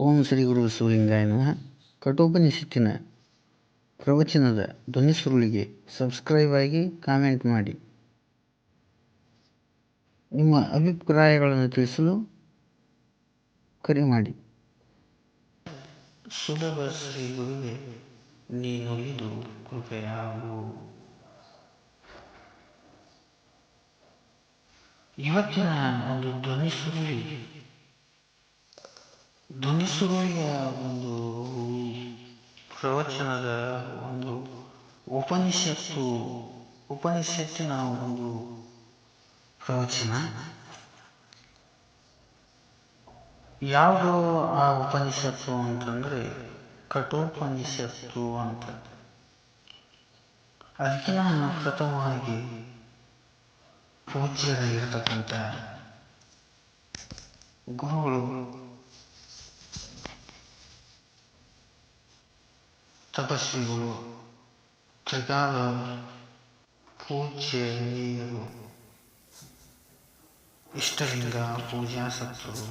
ಓಂ ಶ್ರೀ ಗುರು ಶಿವಲಿಂಗಾಯ ನಮಃ ಕಠೋಪನಿಷತ್ತಿನ ಪ್ರವಚನದ ಧ್ವನಿ ಸುರುಳಿಗೆ ಸಬ್ಸ್ಕ್ರೈಬ್ ಆಗಿ ಕಾಮೆಂಟ್ ಮಾಡಿ. ನಿಮ್ಮ ಅಭಿಪ್ರಾಯಗಳನ್ನು ತಿಳಿಸಲು ಕರೆ ಮಾಡಿ. ಸುಲಭ ಶ್ರೀ ಗುರುವೆ ಕೃಪೆಯಾಗು. ಇವತ್ತಿನ ಒಂದು ಸುರುಳಿ ಧ್ವನಿ ಒಂದು ಪ್ರವಚನದ ಒಂದು ಉಪನಿಷತ್ತು ಉಪನಿಷತ್ತಿನ ಒಂದು ಪ್ರವಚನ ಯಾವುದು ಆ ಉಪನಿಷತ್ತು ಅಂತಂದರೆ ಕಠೋಪನಿಷತ್ತು ಅಂತ ಅದಕ್ಕೆ ನಾನು ಪ್ರಥಮವಾಗಿ ಪೂಜ್ಯರಾಗಿರ್ತಕ್ಕಂಥ ಗುರುಗಳು ತಪಸ್ವಿಗಳು ತ್ರಿಕಾಲ ಪೂಜ್ಯನೀಯರು ಇಷ್ಟಲಿಂಗ ಪೂಜಾಸಕ್ತರು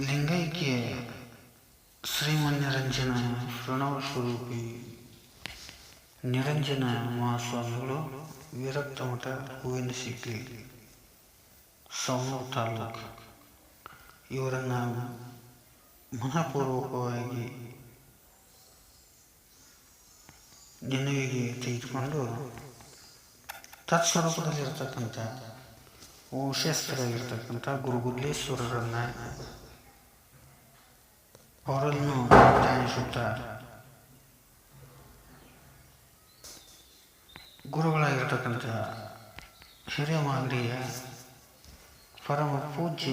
ಲಿಂಗೈಕ್ಯ ಶ್ರೀಮನ್ನಿರಂಜನ ಪ್ರಣವ ಸ್ವರೂಪಿ ನಿರಂಜನ ಮಹಾಸ್ವಾಮಿಗಳು ವಿರಕ್ತ ಮಠ ಹೂವಿನ ಸಿಕ್ಕಿ ಸೌನೂರು ತಾಲೂಕು ಇವರನ್ನು ಮನಪೂರ್ವಕವಾಗಿ ನೆನವಿಗೆ ತೆಗೆದುಕೊಂಡು ತತ್ಸ್ವರೂಪದಲ್ಲಿರ್ತಕ್ಕಂಥ ವಂಶಸ್ಥರಾಗಿರ್ತಕ್ಕಂಥ ಗುರುಗುಲ್ಲೇಶ್ವರರನ್ನು ಅವರನ್ನು ಧ್ಯಾನಿಸುತ್ತಾ ಗುರುಗಳಾಗಿರ್ತಕ್ಕಂಥ ಹಿರೇಮಾಗಡಿಯ ಪರಮ ಪೂಜ್ಯ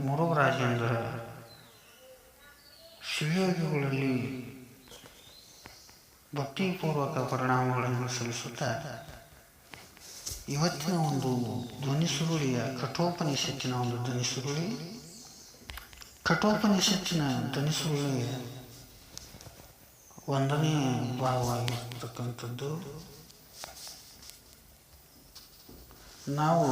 ಮುರುಘರಾಜೇಂದ್ರ ಶಿವಯೋಗಿಗಳಲ್ಲಿ ಭಕ್ತಿಪೂರ್ವಕ ಪರಿಣಾಮಗಳನ್ನು ಸಲ್ಲಿಸುತ್ತಾ ಇವತ್ತಿನ ಒಂದು ಧ್ವನಿ ಸುರುಳಿಯ ಕಠೋಪನಿಷತ್ತಿನ ಒಂದು ಧ್ವನಿ ಸುರುಳಿ ಕಠೋಪನಿಷತ್ತಿನ ಧ್ವನಿ ಸುರುಳಿಯ ಒಂದನೇ ಭಾಗವಾಗಿರ್ತಕ್ಕಂಥದ್ದು. ನಾವು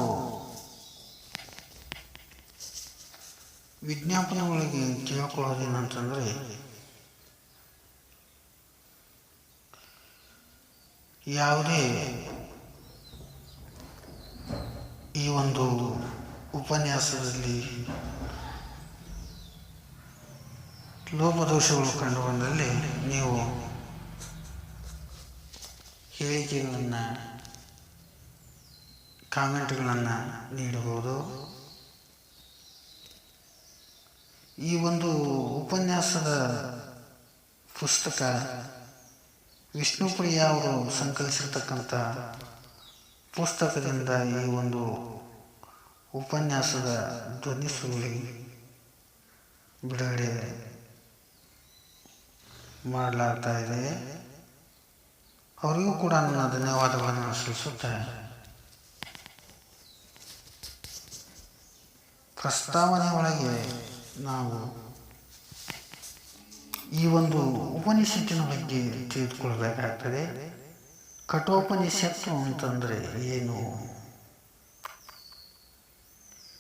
ವಿಜ್ಞಾಪನೆಗಳಿಗೆ ತಿಳ್ಕೊಳ್ಳೋದೇನಂತಂದರೆ ಯಾವುದೇ ಈ ಒಂದು ಉಪನ್ಯಾಸದಲ್ಲಿ ಲೋಪದೋಷಗಳು ಕಂಡು ಬಂದಲ್ಲಿ ನೀವು ಹೇಳಿಕೆಗಳನ್ನು ಕಾಮೆಂಟ್ಗಳನ್ನು ನೀಡಬಹುದು. ಈ ಒಂದು ಉಪನ್ಯಾಸದ ಪುಸ್ತಕ ವಿಷ್ಣುಪ್ರಿಯ ಅವರು ಸಂಕಲಿಸಿರ್ತಕ್ಕಂಥ ಪುಸ್ತಕದಿಂದ ಈ ಒಂದು ಉಪನ್ಯಾಸದ ಧ್ವನಿ ಸುರುಳಿ ಬಿಡುಗಡೆ ಮಾಡಲಾಗ್ತಾ ಇದೆ. ಅವರಿಗೂ ಕೂಡ ನನ್ನ ಧನ್ಯವಾದಗಳನ್ನು ಸಲ್ಲಿಸುತ್ತೇನೆ. ಪ್ರಸ್ತಾವನೆ ಒಳಗೆ ನಾವು ಈ ಒಂದು ಉಪನಿಷತ್ತಿನ ಬಗ್ಗೆ ತಿಳಿದುಕೊಳ್ಬೇಕಾಗ್ತದೆ ಕಠೋಪನಿಷತ್ತು ಅಂತಂದರೆ ಏನು?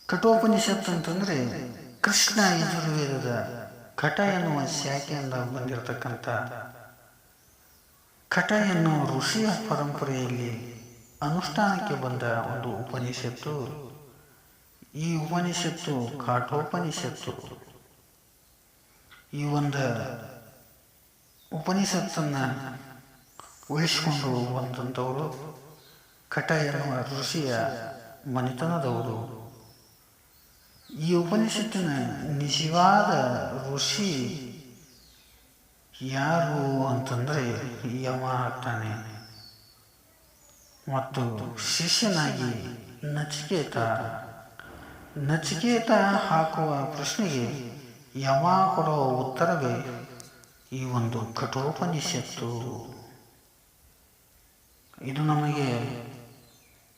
ಕಠೋಪನಿಷತ್ತು ಅಂತಂದರೆ ಕೃಷ್ಣ ಯಜುರ್ವೇದದ ಕಟ ಎನ್ನುವ ಶಾಖೆಯಿಂದ ಬಂದಿರತಕ್ಕಂಥ ಕಟ ಎನ್ನುವ ಋಷಿಯ ಪರಂಪರೆಯಲ್ಲಿ ಅನುಷ್ಠಾನಕ್ಕೆ ಬಂದ ಒಂದು ಉಪನಿಷತ್ತು. ಈ ಉಪನಿಷತ್ತು, ಕಾಠೋಪನಿಷತ್ತು. ಈ ಒಂದು ಉಪನಿಷತ್ತನ್ನು ಉಳಿಸಿಕೊಂಡು ಬಂದಂಥವರು ಕಟ ಎನ್ನುವ ಋಷಿಯ ಮನೆತನದವರು. ಈ ಉಪನಿಷತ್ತಿನ ನಿಜವಾದ ಋಷಿ ಯಾರು ಅಂತಂದರೆ ಯಮ ಆಗ್ತಾನೆ. ಮತ್ತು ಶಿಷ್ಯನಾಗಿ ನಚಿಕೇತ ನಚಿಕೇತ ಹಾಕುವ ಪ್ರಶ್ನೆಗೆ ಯಮ ಕೊಡುವ ಉತ್ತರವೇ ಈ ಒಂದು ಕಠೋಪನಿಷತ್ತು. ಇದು ನಮಗೆ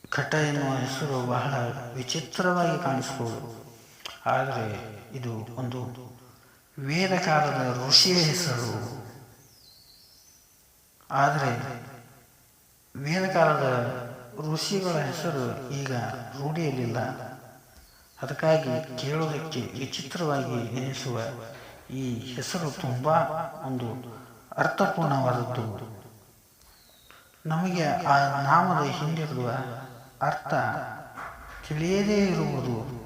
ಕಟ ಎನ್ನುವ ಹೆಸರು ಬಹಳ ವಿಚಿತ್ರವಾಗಿ ಕಾಣಿಸ್ಬೋದು. ಆದರೆ ಇದು ಒಂದು ವೇದಕಾಲದ ಋಷಿಯ ಹೆಸರು. ಆದರೆ ವೇದಕಾಲದ ಋಷಿಗಳ ಹೆಸರು ಈಗ ರೂಢಿಯಲ್ಲಿಲ್ಲ. ಅದಕ್ಕಾಗಿ ಕೇಳೋದಕ್ಕೆ ವಿಚಿತ್ರವಾಗಿ ಎನಿಸುವ ಈ ಹೆಸರು ತುಂಬ ಒಂದು ಅರ್ಥಪೂರ್ಣವಾದದ್ದು. ನಮಗೆ ಆ ನಾಮದ ಹಿಂದಿರುವ ಅರ್ಥ ತಿಳಿಯದೇ ಇರುವುದು.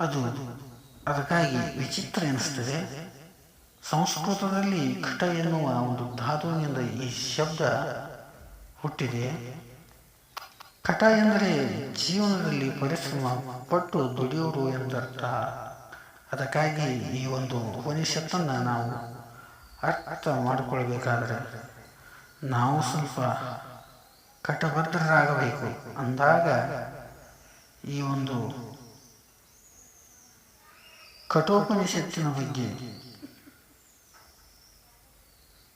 ಅದು ಅದಕ್ಕಾಗಿ ವಿಚಿತ್ರ ಎನಿಸ್ತದೆ. ಸಂಸ್ಕೃತದಲ್ಲಿ ಕಟ ಎನ್ನುವ ಒಂದು ಧಾತುವಿನಿಂದ ಈ ಶಬ್ದ ಹುಟ್ಟಿದೆ. ಕಟ ಎಂದರೆ ಜೀವನದಲ್ಲಿ ಪರಿಶ್ರಮ ಪಟ್ಟು ದುಡಿಯೋರು ಎಂದರ್ಥ. ಅದಕ್ಕಾಗಿ ಈ ಒಂದು ಉಪನಿಷತ್ತನ್ನು ನಾವು ಅರ್ಥ ಮಾಡಿಕೊಳ್ಬೇಕಾದ್ರೆ ನಾವು ಸ್ವಲ್ಪ ಕಟಬದ್ಧರಾಗಬೇಕು. ಅಂದಾಗ ಈ ಒಂದು ಕಠೋಪನಿಷತ್ತಿನ ಬಗ್ಗೆ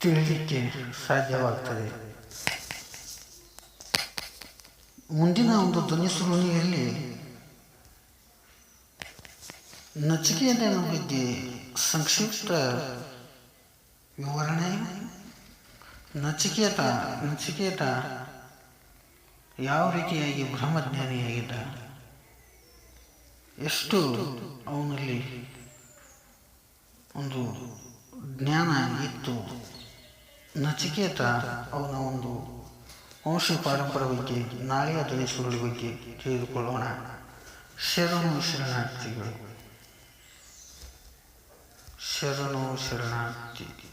ತಿಳಿಯಲಿಕ್ಕೆ ಸಾಧ್ಯವಾಗ್ತದೆ. ಮುಂದಿನ ಒಂದು ಧ್ವನಿ ಸುರುಣಿಯಲ್ಲಿ ನಚಿಕೇತನ ಬಗ್ಗೆ ಸಂಕ್ಷಿಪ್ತ ವಿವರಣೆ. ನಚಿಕೇತ ನಚಿಕೇತ ಯಾವ ರೀತಿಯಾಗಿ ಬ್ರಹ್ಮಜ್ಞಾನಿಯಾಗಿದ್ದ? ಎಷ್ಟು ಅವನಲ್ಲಿ ಒಂದು ಜ್ಞಾನ ಇತ್ತು? ನಚಿಕೇತ ಅವನ ಒಂದು ವಂಶ ಪಾರಂಪರೆ ಬಗ್ಗೆ ನಾಳೆಯ ಧ್ವನಿಸುಗಳ ಬಗ್ಗೆ ತಿಳಿದುಕೊಳ್ಳೋಣ. ಶರಣು ಶರಣಾರ್ಥಿಗಳು. ಶರಣು ಶರಣಾರ್ಥಿ.